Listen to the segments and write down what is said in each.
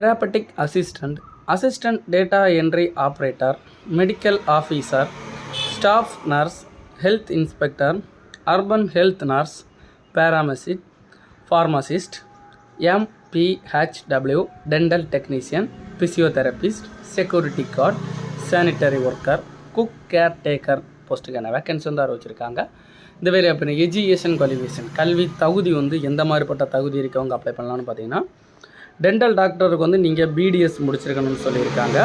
Therapeutic assistant assistant data entry operator medical officer staff nurse health inspector urban health nurse பேராமசிட் pharmacist MPHW dental technician physiotherapist security guard sanitary worker cook caretaker போஸ்ட்டுக்கான vacancy வந்து ஆரோச்சிருக்காங்க இந்த மாதிரி அப்போ education qualification கல்வி தகுதி வந்து எந்த மாதிரிப்பட்ட தகுதி இருக்கவங்க அப்ளை பண்ணலான்னு பார்த்தீங்கன்னா டென்டல் டாக்டருக்கு வந்து நீங்கள் பிடிஎஸ் முடிச்சிருக்கணும்னு சொல்லியிருக்காங்க.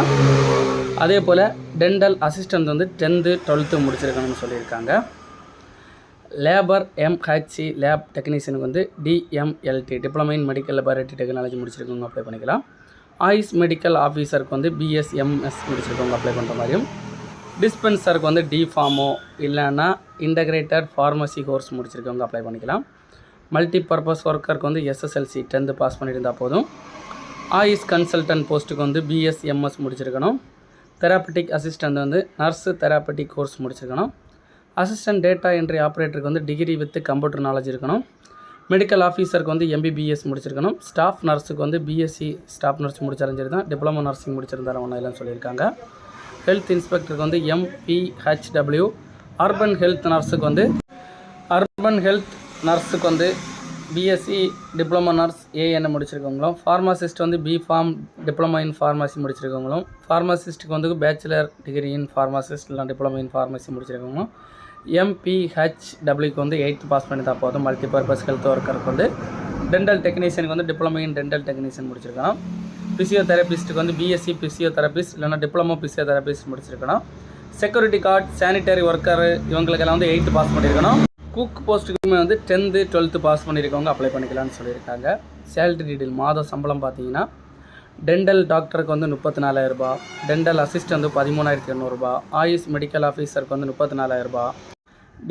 அதே போல் டென்டல் அசிஸ்டன்ட் வந்து டென்த்து டுவெல்த்து முடிச்சிருக்கணும்னு சொல்லியிருக்காங்க. லேபர் எம்ஹெச்சி லேப் டெக்னீஷியனுக்கு வந்து DMLT diploma in medical laboratory technology முடிச்சிருக்கவங்க apply பண்ணிக்கலாம். ஆயுஷ் மெடிக்கல் ஆஃபீஸருக்கு வந்து பிஎஸ்எம்எஸ் முடிச்சிருக்கவங்க அப்ளை பண்ணுற மாதிரியும். டிஸ்பென்சருக்கு வந்து டி ஃபார்மோ இல்லைன்னா இன்டகிரேட்டட் ஃபார்மசி கோர்ஸ் முடிச்சிருக்கவங்க அப்ளை பண்ணிக்கலாம். மல்டி பர்பஸ் ஒர்க்கருக்கு வந்து எஸ்எஸ்எல்சி டென்த்து பாஸ் பண்ணியிருந்தால் போதும். ஆயுஷ் கன்சல்டன்ட் போஸ்ட்டுக்கு வந்து பிஎஸ்எம்எஸ் முடிச்சிருக்கணும். தெராப்பட்டிக் அசிஸ்டண்ட் வந்து நர்ஸு தெராப்பட்டிக் கோர்ஸ் முடிச்சிருக்கணும். அசிஸ்டன்ட் டேட்டா என்ட்ரி ஆப்ரேட்டருக்கு வந்து டிகிரி வித் கம்ப்யூட்டர் நாலேஜ் இருக்கணும். மெடிக்கல் ஆஃபீஸருக்கு வந்து எம்பிபிஎஸ் முடிச்சிருக்கணும். ஸ்டாஃப் நர்ஸுக்கு வந்து பிஎஸ்சி ஸ்டாஃப் நர்ஸ் முடிச்சாலும் சரி தான் டிப்ளமோ நர்சிங் முடிச்சிருந்தாலும் ஒன்றும் இல்லைன்னு சொல்லியிருக்காங்க. ஹெல்த் இன்ஸ்பெக்டருக்கு வந்து எம்பிஹெச்டபிள்யூ அர்பன் ஹெல்த் நர்ஸுக்கு வந்து அர்பன் ஹெல்த் நர்ஸுக்கு வந்து பிஎஸ்சி டிப்ளமோ நர்ஸ் ஏஎன் முடிச்சிருக்கவங்களும் ஃபார்மாசிஸ்ட் வந்து பிஃபார்ம் டிப்ளமோ இன் ஃபார்மசி முடிச்சிருக்கவங்களும் ஃபார்மாசிஸ்ட்டுக்கு வந்து பேச்சுலர் டிகிரி இன் ஃபார்மாசிஸ்ட் இல்லை டிப்ளமோ இன் ஃபார்மசி முடிச்சிருக்கவங்களும் எம்பிஹெச்டபிள்யூக்கு வந்து எயித்து பாஸ் பண்ணி தான் போதும். மல்டி பர்பஸ் ஹெல்த் ஒர்க்கருக்கு வந்து டென்டல் டெக்னீஷியனுக்கு வந்து டிப்ளமோ இன் டென்டல் டெக்னீஷியன் முடிச்சிருக்கலாம். ஃபிசியோதெரபிஸ்ட்டுக்கு வந்து பிஎஸ்சி ஃபிசியோதெரபிஸ்ட் இல்லைனா டிப்ளமோ ஃபிசியோதெரபிஸ்ட் முடிச்சிருக்கணும் செக்யூரிட்டி கார்டு சானிட்டரி ஒர்க்கர் இவங்களுக்கெல்லாம் வந்து எயித்து பாஸ் பண்ணியிருக்கணும் குக் போஸ்ட்டுக்குமே வந்து டென்த்து டுவெல்த்து பாஸ் பண்ணியிருக்கவங்க அப்ளை பண்ணிக்கலாம்னு சொல்லியிருக்காங்க. சேலரி டீடைல் மாதம் சம்பளம் பார்த்தீங்கன்னா டென்டல் டாக்டருக்கு வந்து முப்பத்தி நாலாயிரரூபா டென்டல் அசிஸ்டன்ட் வந்து பதிமூணாயிரத்தி எண்ணூறுபா ஆயுஷ் மெடிக்கல் ஆஃபீஸருக்கு வந்து முப்பத்தி நாலாயிரரூபா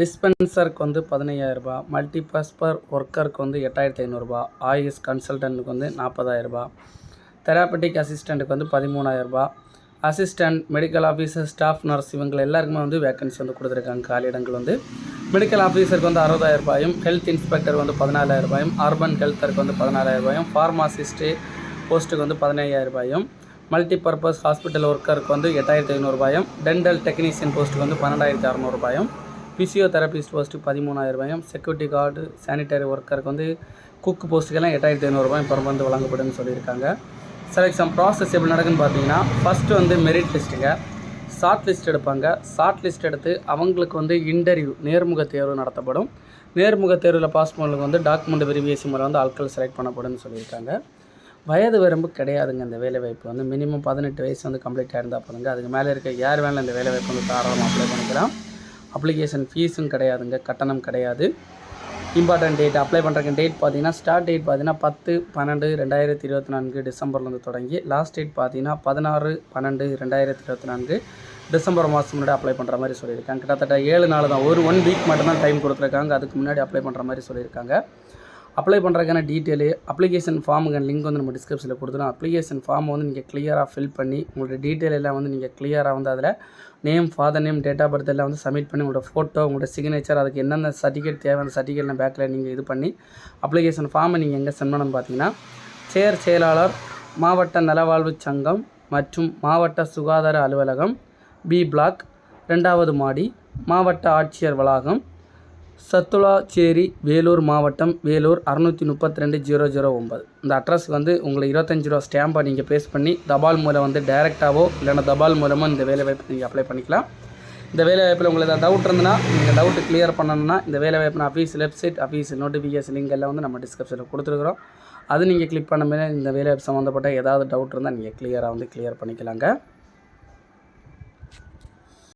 டிஸ்பென்சருக்கு வந்து பதினையாயிரரூபா மல்டிபர்ஸ்பர் ஒர்க்கருக்கு வந்து எட்டாயிரத்தி ஐநூறுரூபா ஆயுஷ் கன்சல்டன்ட்டுக்கு வந்து நாற்பதாயிரரூபா தெராப்பட்டிக் அசிஸ்டண்ட்டுக்கு வந்து பதிமூணாயிரரூபா assistant medical officer staff nurse இவங்க எல்லாருக்குமே வந்து வேக்கன்சி வந்து கொடுத்துருக்காங்க. காலியிடங்கள் வந்து மெடிக்கல் ஆஃபீஸருக்கு வந்து அறுபதாயிரம் ரூபாயும் ஹெல்த் இன்ஸ்பெக்டர் வந்து பதினாலாயிரம் ரூபாயும் அர்பன் ஹெல்த்தருக்கு வந்து பதினாலாயிரம் ரூபாயும் ஃபார்மாசிஸ்ட்டு போஸ்ட்டுக்கு வந்து பதினையாயிரம் ரூபாயும் மல்டி பர்பஸ் ஹாஸ்பிட்டல் ஒர்க்கருக்கு வந்து எட்டாயிரத்தி ஐநூறுபாயும் டென்டல் டெக்னீஷியன் போஸ்ட்டுக்கு வந்து பன்னெண்டாயிரத்தி அறநூறுபாயும் ஃபிசியோதெரபிஸ்ட் போஸ்ட்டுக்கு பதிமூணாயிரம் ரூபாயும் செக்யூரிட்டி கார்டு சானிட்டரி ஒர்க்கருக்கு வந்து குக் போஸ்ட்டுக்கெல்லாம் எட்டாயிரத்தி ஐநூறுபாயும் பரம் வந்து வழங்கப்படும்னு சொல்லியிருக்காங்க. செலெக்ஷன் ப்ராசஸ் எப்படி நடக்குன்னு பார்த்தீங்கன்னா ஃபஸ்ட்டு வந்து மெரிட் லிஸ்ட்டுங்க ஷார்ட் லிஸ்ட் எடுப்பாங்க. ஷார்ட் லிஸ்ட் எடுத்து அவங்களுக்கு வந்து இன்டர்வியூ நேர்முக தேர்வு நடத்தப்படும். நேர்முக தேர்வில் பாஸ் பண்ணவங்களுக்கு வந்து டாக்குமெண்ட் வெரிஃபிகேஷன் முறை வந்து ஆட்கள் செலக்ட் பண்ணப்படும்னு சொல்லியிருக்காங்க. வயது வரம்பு கிடையாதுங்க. இந்த வேலைவாய்ப்பு வந்து மினிமம் பதினெட்டு வயசு வந்து கம்ப்ளீட் ஆயிருந்தால் போதுங்க. அதுக்கு மேலே இருக்க யார் வேணாலும் இந்த வேலைவாய்ப்பு வந்து தாராளமாக அப்ளை பண்ணிக்கலாம். அப்ளிகேஷன் ஃபீஸும் கிடையாதுங்க. கட்டணம் கிடையாது. இம்பார்ட்டன்ட் டேட் அப்ளை பண்ணுறக்கு டேட் பார்த்தீங்கன்னா ஸ்டார்ட் டேட் பார்த்தீங்கன்னா பத்து பன்னெண்டு ரெண்டாயிரத்தி இருபத்தி நான்கு டிசம்பர்லேருந்து தொடங்கி லாஸ்ட் டேட் பார்த்தீங்கன்னா பதினாறு பன்னெண்டு ரெண்டாயிரத்தி இருபத்தி நான்கு டிசம்பர் மாதம் முன்னாடி அப்ளை பண்ணுற மாதிரி சொல்லியிருக்காங்க. கிட்டத்தட்ட ஏழு நாள் தான். ஒரு ஒன் வீக் மட்டும்தான் டைம் கொடுத்துருக்காங்க. அதுக்கு முன்னாடி அப்ளை பண்ணுற மாதிரி சொல்லியிருக்காங்க. அப்ளை பண்ணுறதுக்கான டீட்டெயிலு அப்ளிகேஷன் ஃபார்முக்கான லிங்க் வந்து நம்ம டிஸ்கிரிப்ஷனில் கொடுத்துருவோம் அப்ளிகேஷன் ஃபார்மை வந்து நீங்கள் கிளியராக ஃபில் பண்ணி உங்களோட டீட்டெயில் எல்லாம் வந்து நீங்கள் கிளியராக வந்து அதில் name father name date of birth எல்லாம் வந்து சப்மிட் பண்ணி உங்களோட ஃபோட்டோ உங்களோட சிக்னேச்சர் அதுக்கு என்னென்ன சர்டிஃபிகேட் தேவை அந்த சர்டிஃபிகேட்லாம் பேக்கில் நீங்கள் இது பண்ணி அப்ளிகேஷன் ஃபார்மை நீங்கள் எங்கே சென்ட் பண்ணணும்னு பார்த்தீங்கன்னா செயற் செயலாளர் மாவட்ட நலவாழ்வு சங்கம் மற்றும் மாவட்ட சுகாதார அலுவலகம் பி பிளாக் ரெண்டாவது மாடி மாவட்ட ஆட்சியர் வளாகம் சத்துலாச்சேரி வேலூர் மாவட்டம் வேலூர் அறநூற்றி முப்பத்தி ரெண்டு ஜீரோ ஜீரோ ஒம்பது இந்த அட்ரஸ்க்கு வந்து உங்களை இருபத்தஞ்சி ரூபா ஸ்டாம்பை நீங்கள் பேஸ் பண்ணி தபால் மூலம் வந்து டைரெக்டாகவோ இல்லைன்னா தபால் மூலமாக இந்த வேலைவாய்ப்பு நீங்கள் அப்ளை பண்ணிக்கலாம். இந்த வேலைவாய்ப்பில் உங்களுக்கு ஏதாவது டவுட் இருந்ததுன்னா நீங்கள் டவுட்டு கிளியர் பண்ணணும்னா இந்த வேலைவாய்ப்பு office website office notification link எல்லாம் வந்து நம்ம டிஸ்கிரிப்ஷனில் கொடுத்துருக்குறோம். அது நீங்கள் கிளிக் பண்ண மேலே இந்த வேலைவாய்ப்பு சம்மந்தப்பட்ட ஏதாவது டவுட் இருந்தால் நீங்கள் கிளியராக வந்து கிளியர் பண்ணிக்கலாங்க.